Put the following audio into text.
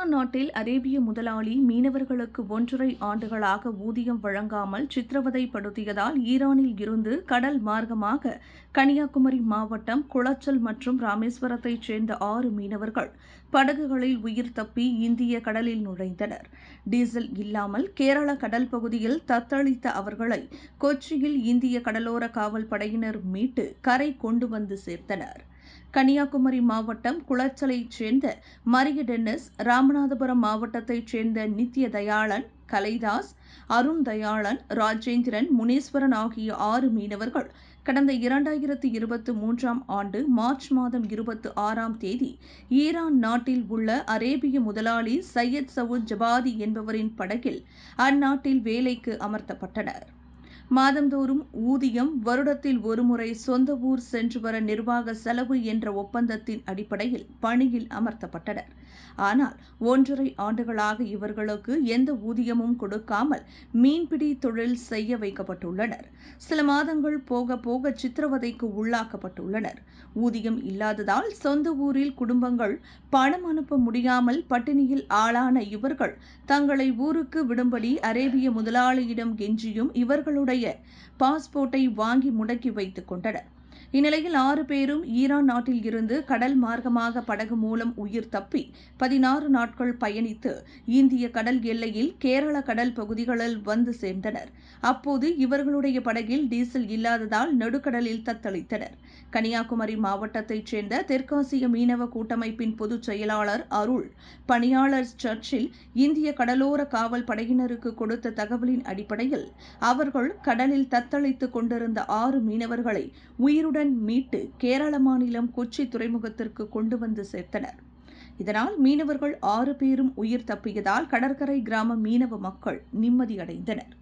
Iran நாட்டில் அரேபிய முதலாளி மீனவர்களுக்கு ஒன்றரை ஆண்டுகளாக ஊதியம் வழங்காமல் சித்திரவதைப்படுத்தியதால் ஈரானில் இருந்து கடல் மார்க்கமாக கன்னியாகுமரி மாவட்டம் குளச்சல் மற்றும் ராமேஸ்வரத்தைச் சேர்ந்த ஆறு மீனவர்கள் படகுகளில் உயிர் தப்பி இந்திய கடலில் நுழைந்தனர். டீசல் இல்லாமல் கேரள கடல் பகுதியில் தத்தளித்த அவர்களை கொச்சியில் இந்திய கடலோர காவல் படையினர் மீட்டு கரை கொண்டு வந்து சேர்த்தனர். கன்னியாகுமரி மாவட்டம் குளச்சலைச் சேர்ந்த மரிய டென்னிஸ் ராமநாதபுரம் மாவட்டத்தைச் சேர்ந்த நித்ய தயாளன் கலைதாஸ் அருண் தயாளன் ராஜேந்திரன் முனீஸ்வரன் ஆகிய ஆறு மீனவர்கள் கடந்த இரண்டாயிரத்து இருபத்தி மூன்றாம் ஆண்டு மார்ச் மாதம் இருபத்தி ஆறாம் தேதி ஈரான் நாட்டில் உள்ள அரேபிய முதலாளி சையத் சவுத் ஜபாதி என்பவரின் படகில் அந்நாட்டில் வேலைக்கு அமர்த்தப்பட்டனர். மாதந்தோறும் ஊதியம் வருடத்தில் ஒருமுறை சொந்த ஊர் சென்று வர நிர்வாக செலவு என்ற ஒப்பந்தத்தின் அடிப்படையில் பணியில் அமர்த்தப்பட்டனர். ஆனால் ஒன்றரை ஆண்டுகளாக இவர்களுக்கு எந்த ஊதியமும் கொடுக்காமல் மீன்பிடி தொழில் செய்ய வைக்கப்பட்டுள்ளனர். சில மாதங்கள் போக போக சித்திரவதைக்கு உள்ளாக்கப்பட்டுள்ளனர். ஊதியம் இல்லாததால் சொந்த ஊரில் குடும்பங்கள் பணம் அனுப்ப முடியாமல் பட்டினியில் ஆளான இவர்கள் தங்களை ஊருக்கு விடும்படி அரேபிய முதலாளியிடம் கெஞ்சியும் இவர்களுடைய பாஸ்போர்ட்டை வாங்கி முடக்கி வைத்துக் கொண்டனர். இந்நிலையில் ஆறு பேரும் ஈரான் நாட்டில் இருந்து கடல் மார்க்கமாக படகு மூலம் உயிர் தப்பி பதினாறு நாட்கள் பயணித்து இந்திய கடல் எல்லையில் கேரள கடல் பகுதிகளில் வந்து சேர்ந்தனர். அப்போது இவர்களுடைய படகில் டீசல் இல்லாததால் நடுக்கடலில் தத்தளித்தனர். கன்னியாகுமரி மாவட்டத்தைச் சேர்ந்த தெற்காசிய மீனவ கூட்டமைப்பின் பொதுச் செயலாளர் அருள் பணியாளர் சர்ச்சில் இந்திய கடலோர காவல் படையினருக்கு கொடுத்த தகவலின் அடிப்படையில் அவர்கள் கடலில் தத்தளித்துக் கொண்டிருந்த ஆறு மீனவர்களை உயிர் உயிருடன் மீட்டு கேரள மாநிலம் கொச்சி துறைமுகத்திற்கு கொண்டு வந்து சேர்த்தனர். இதனால் மீனவர்கள் ஆறு பேரும் உயிர் தப்பியதால் கடற்கரை கிராம மீனவ மக்கள் நிம்மதியடைந்தனர்.